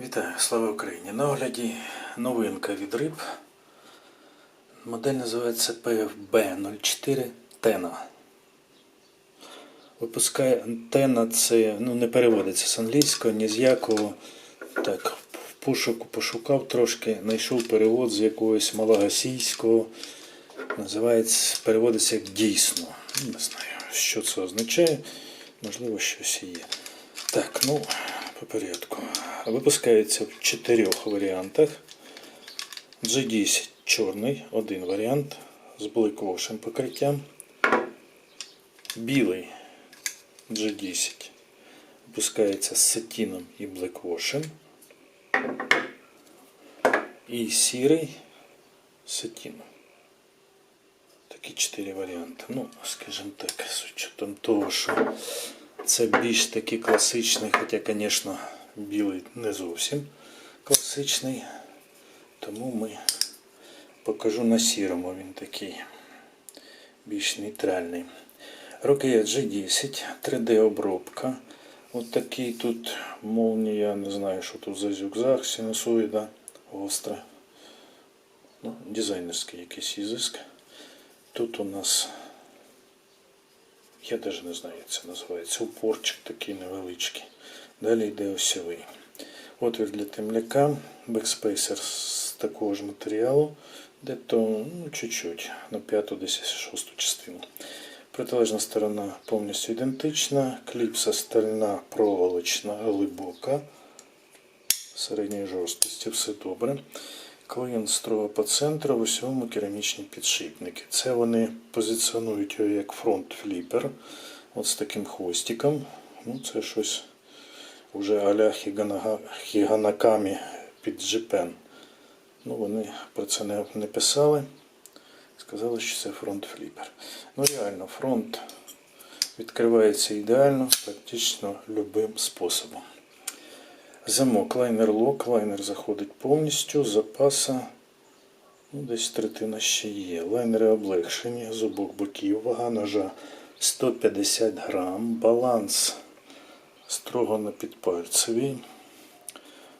Вітаю, слава Україні! На огляді новинка від риб. Модель називається PFB04 Тена. Випускає Тена це ну, не переводиться з англійського, ні з якого. Так, в пошуку пошукав трошки, знайшов перевод з якогось малагасійського. Називається, переводиться як дійсно. Не знаю, що це означає. Можливо, щось є. Так, ну, по порядку. Випускається в чотирьох варіантах. G10 чорний, один варіант з блеквошим покриттям. Білий G10 випускається з сатіном і блеквошем. І сірий сатіном. Такі чотири варіанти. Ну, скажімо так, з учетом того, що це більш такий класичний, хоча, звісно, білий не зовсім класичний. Тому ми покажу на сірому він такий більш нейтральний. Рокет G10, 3D обробка. От такий тут молнія, не знаю, що тут за зюкзак, синусоїда гостра. Ну, дизайнерський якийсь ізиск. Тут у нас, я навіть не знаю, як це називається, упорчик такий невеличкий. Далі йде осьовий. Отвір для темляка, бекспейсер з такого ж матеріалу, де то ну, чуть-чуть на п'яту, десь шосту частину. Протилежна сторона повністю ідентична, кліпса стальна проволочна, глибока, середньої жорсткості, все добре. Клин по центру, в усьому керамічні підшипники. Це вони позиціонують його як фронт фліпер, от з таким хвостиком. Ну, це щось вже аля Хіганакамі під джипен. Ну, вони про це не, не писали. Сказали, що це фронт фліпер. Ну, реально, фронт відкривається ідеально, практично любим способом. Замок лайнер лок, лайнер заходить повністю, запаса ну, десь третина ще є. Лайнери облегшені з обох боків, вага ножа 150 грам, баланс строго на підпальцевій.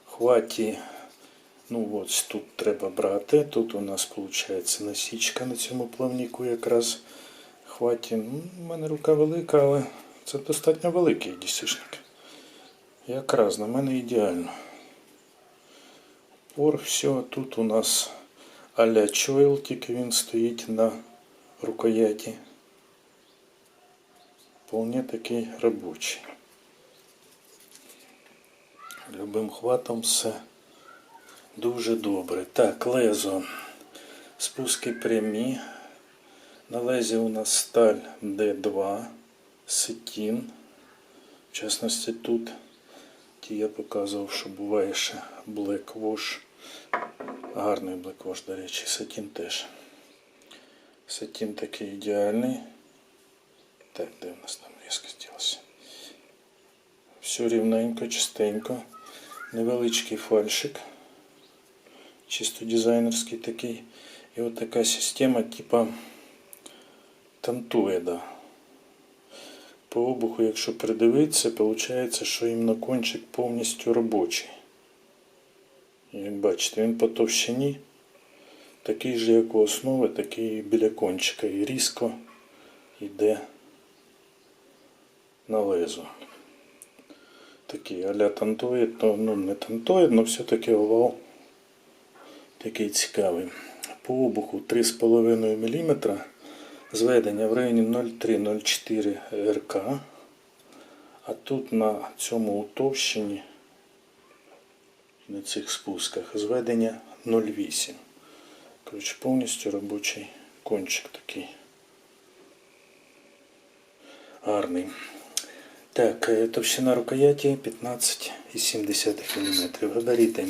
Хваті, ну ось тут треба брати. Тут у нас виходить насічка на цьому плавнику якраз. Хваті, ну, у мене рука велика, але це достатньо великий дісишник. Якраз на мене ідеально. Пор, все, тут у нас а-ля чойл, тільки він стоїть на рукояті. Вполне такий робочий. Любим хватом все дуже добре. Так, лезо. Спуски прямі. На лезі у нас сталь D2, сетін. В частності тут ті я показував, що буває ще Black Wash. Гарний Black Wash, до речі, сатін теж. Сатін такий ідеальний. Так, де в нас там різко зділося? Все рівненько, чистенько. Невеличкий фальшик. Чисто дизайнерський такий. І от така система типа тантуеда. По обуху, якщо придивитися, виходить, що іменно кончик повністю робочий. Як бачите, він по товщині такий же, як у основи, такий біля кончика. І різко йде на лезо. Такий а-ля тантоїд, то ну не тантоїд, але все-таки овал такий цікавий. По обуху 3,5 мм. Зведення в районі 0,3-0,4 РК. А тут на цьому утовщенні, на цих спусках, зведення 0,8. Коротше, повністю робочий кончик такий. Гарний. Так, е, товщина рукояті 15,7 мм. Габаріти.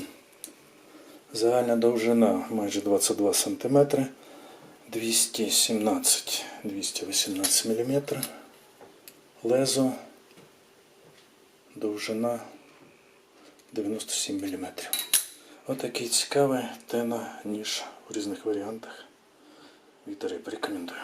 Загальна довжина майже 22 см. 217 218 мм. Лезо. Довжина 97 мм. Отакий цікавий тена ніж в різних варіантах. Вітер рекомендую.